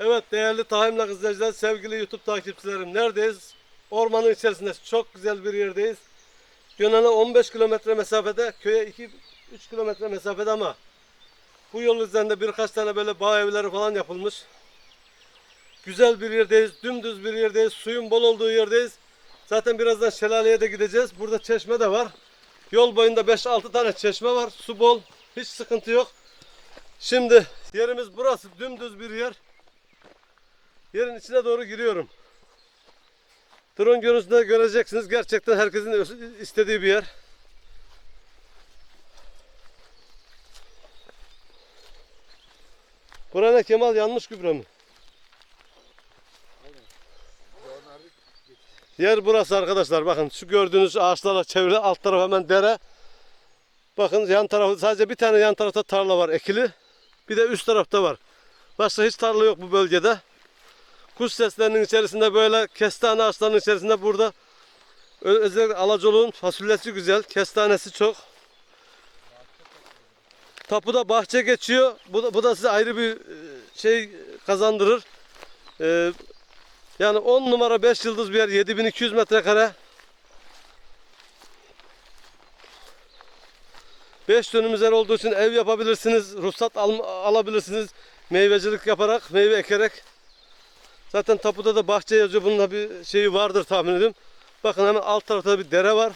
Evet değerli Tahimlak izleyiciler, sevgili YouTube takipçilerim neredeyiz? Ormanın içerisinde çok güzel bir yerdeyiz. Gönen'e 15 kilometre mesafede, köye 2-3 kilometre mesafede ama bu yol üzerinde birkaç tane böyle bağ evleri falan yapılmış. Güzel bir yerdeyiz, dümdüz bir yerdeyiz, suyun bol olduğu yerdeyiz. Zaten birazdan şelaleye de gideceğiz. Burada çeşme de var. Yol boyunda 5-6 tane çeşme var. Su bol, hiç sıkıntı yok. Şimdi yerimiz burası, dümdüz bir yer. Yerin içine doğru giriyorum. Drone görüntüsünde göreceksiniz. Gerçekten herkesin istediği bir yer. Bura ne Kemal yanlış gübre mi? Yer burası arkadaşlar. Bakın şu gördüğünüz ağaçlarla çevrili alt taraf hemen dere. Bakın yan tarafı sadece bir tane yan tarafta tarla var ekili. Bir de üst tarafta var. Başka hiç tarla yok bu bölgede. Kuş seslerinin içerisinde böyle kestane ağaçlarının içerisinde burada özellikle alacoluğun fasulyesi güzel, kestanesi çok. Tapuda bahçe geçiyor. Bu da, bu da size ayrı bir e, şey kazandırır. Ee, yani 10 numara 5 yıldız bir yer 7200 metrekare. 5 dönüm üzeri olduğu için ev yapabilirsiniz, ruhsat al- alabilirsiniz. Meyvecilik yaparak, meyve ekerek. Zaten tapuda da bahçe yazıyor. Bunun da bir şeyi vardır tahmin ediyorum. Bakın hemen alt tarafta bir dere var.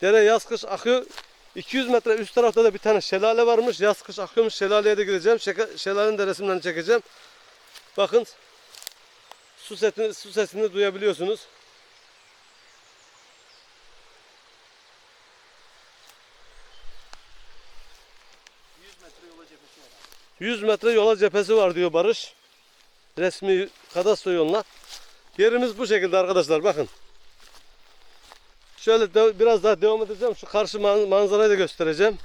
Dere yaz kış akıyor. 200 metre üst tarafta da bir tane şelale varmış. Yaz kış akıyormuş. Şelaleye de gideceğim. Şeka- Şelalenin de resimlerini çekeceğim. Bakın su sesini, su sesini duyabiliyorsunuz. yola cephesi var. 100 metre yola cephesi var diyor Barış. Resmi kadastro yoluna. Yerimiz bu şekilde arkadaşlar bakın. Şöyle de- biraz daha devam edeceğim. Şu karşı man- manzarayı da göstereceğim.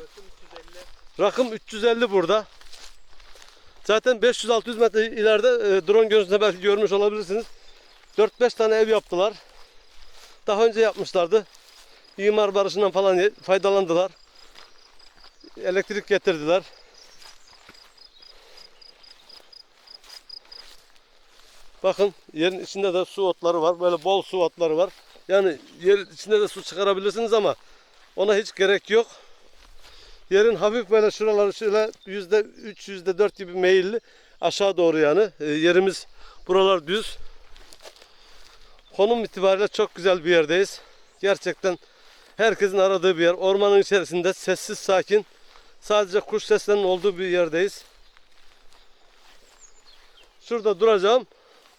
Rakım 350. Rakım 350 burada. Zaten 500-600 metre ileride e, drone görüntüsünde belki görmüş olabilirsiniz. 4-5 tane ev yaptılar. Daha önce yapmışlardı. İmar barışından falan faydalandılar. Elektrik getirdiler. Bakın yerin içinde de su otları var. Böyle bol su otları var. Yani yer içinde de su çıkarabilirsiniz ama ona hiç gerek yok. Yerin hafif böyle şuraları şöyle yüzde üç, yüzde dört gibi meyilli aşağı doğru yani. E, yerimiz buralar düz. Konum itibariyle çok güzel bir yerdeyiz. Gerçekten herkesin aradığı bir yer. Ormanın içerisinde sessiz sakin. Sadece kuş seslerinin olduğu bir yerdeyiz. Şurada duracağım.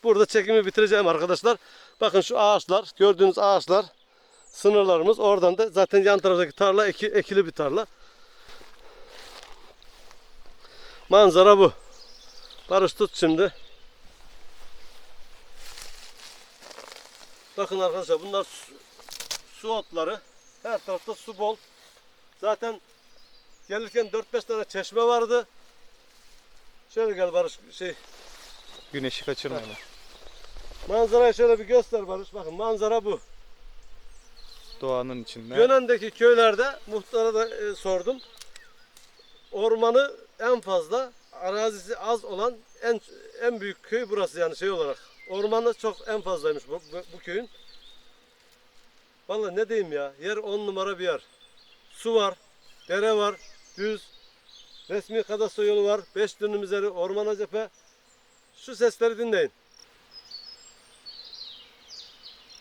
Burada çekimi bitireceğim arkadaşlar. Bakın şu ağaçlar, gördüğünüz ağaçlar sınırlarımız. Oradan da zaten yan taraftaki tarla eki- ekili bir tarla. Manzara bu. Barış tut şimdi. Bakın arkadaşlar bunlar su, su otları. Her tarafta su bol. Zaten gelirken 4-5 tane çeşme vardı. Şöyle gel Barış şey Güneşi kaçırmayalım. Manzarayı şöyle bir göster Barış. Bakın manzara bu. Doğanın içinde. Gönen'deki köylerde muhtara da e, sordum. Ormanı en fazla arazisi az olan en en büyük köy burası yani şey olarak. Ormanı çok en fazlaymış bu, bu, bu köyün. Vallahi ne diyeyim ya. Yer on numara bir yer. Su var, dere var, düz. Resmi kadastro yolu var. 5 dönüm üzeri ormana cephe. Şu sesleri dinleyin.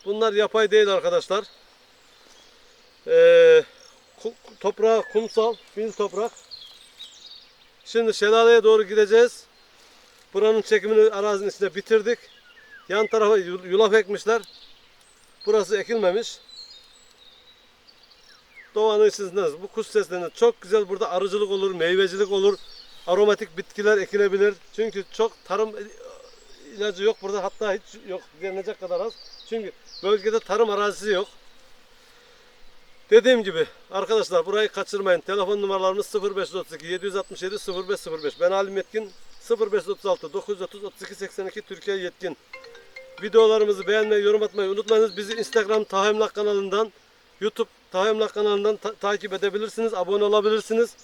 Bunlar yapay değil arkadaşlar. Ee, toprağı kumsal, fil toprak. Şimdi şelaleye doğru gideceğiz. Buranın çekimini arazinin içinde bitirdik. Yan tarafa yul- yulaf ekmişler. Burası ekilmemiş. Doğanın içindeyiz. Bu kuş seslerinde çok güzel burada arıcılık olur, meyvecilik olur. Aromatik bitkiler ekilebilir. Çünkü çok tarım ilacı yok burada. Hatta hiç yok denilecek kadar az. Çünkü bölgede tarım arazisi yok. Dediğim gibi arkadaşlar burayı kaçırmayın. Telefon numaralarımız 0532 767 0505. Ben Halim Yetkin 0536 930 32 82 Türkiye Yetkin. Videolarımızı beğenmeyi, yorum atmayı unutmayınız. Bizi Instagram Tahemlak kanalından, YouTube Tahemlak kanalından ta- takip edebilirsiniz. Abone olabilirsiniz.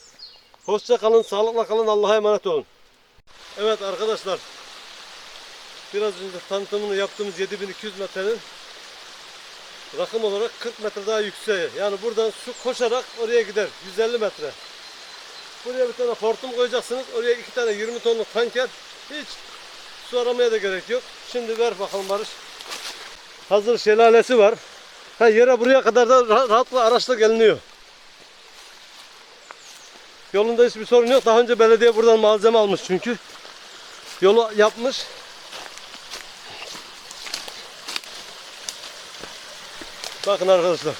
Hoşça kalın, sağlıkla kalın. Allah'a emanet olun. Evet arkadaşlar. Biraz önce tanıtımını yaptığımız 7200 metrenin rakım olarak 40 metre daha yükseği. Yani buradan su koşarak oraya gider. 150 metre. Buraya bir tane hortum koyacaksınız. Oraya iki tane 20 tonluk tanker. Hiç su aramaya da gerek yok. Şimdi ver bakalım Barış. Hazır şelalesi var. Ha yere buraya kadar da rah- rahatla araçla geliniyor. Yolunda hiçbir sorun yok. Daha önce belediye buradan malzeme almış çünkü. Yolu yapmış. Bakın arkadaşlar.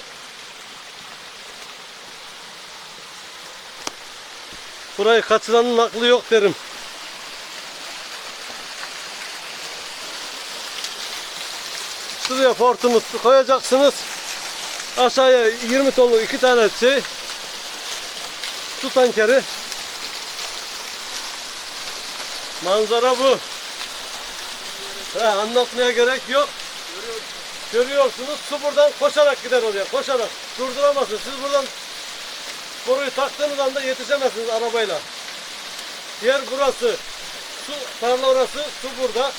Burayı kaçıranın aklı yok derim. Şuraya portumu koyacaksınız. Aşağıya 20 tonluk iki tane şey su tankeri. Manzara bu. He, anlatmaya gerek yok. Görüyorsunuz su buradan koşarak gider oraya. Koşarak. Durduramazsınız. Siz buradan boruyu taktığınız anda yetişemezsiniz arabayla. Yer burası. Su tarla orası. Su burada.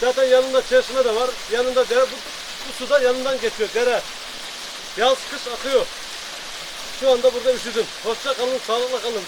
Zaten yanında çeşme de var. Yanında dere. Bu, bu su da yanından geçiyor. Dere. Yaz kış akıyor. Şu anda burada üşüdüm. Hoşça kalın. Sağlıkla kalın.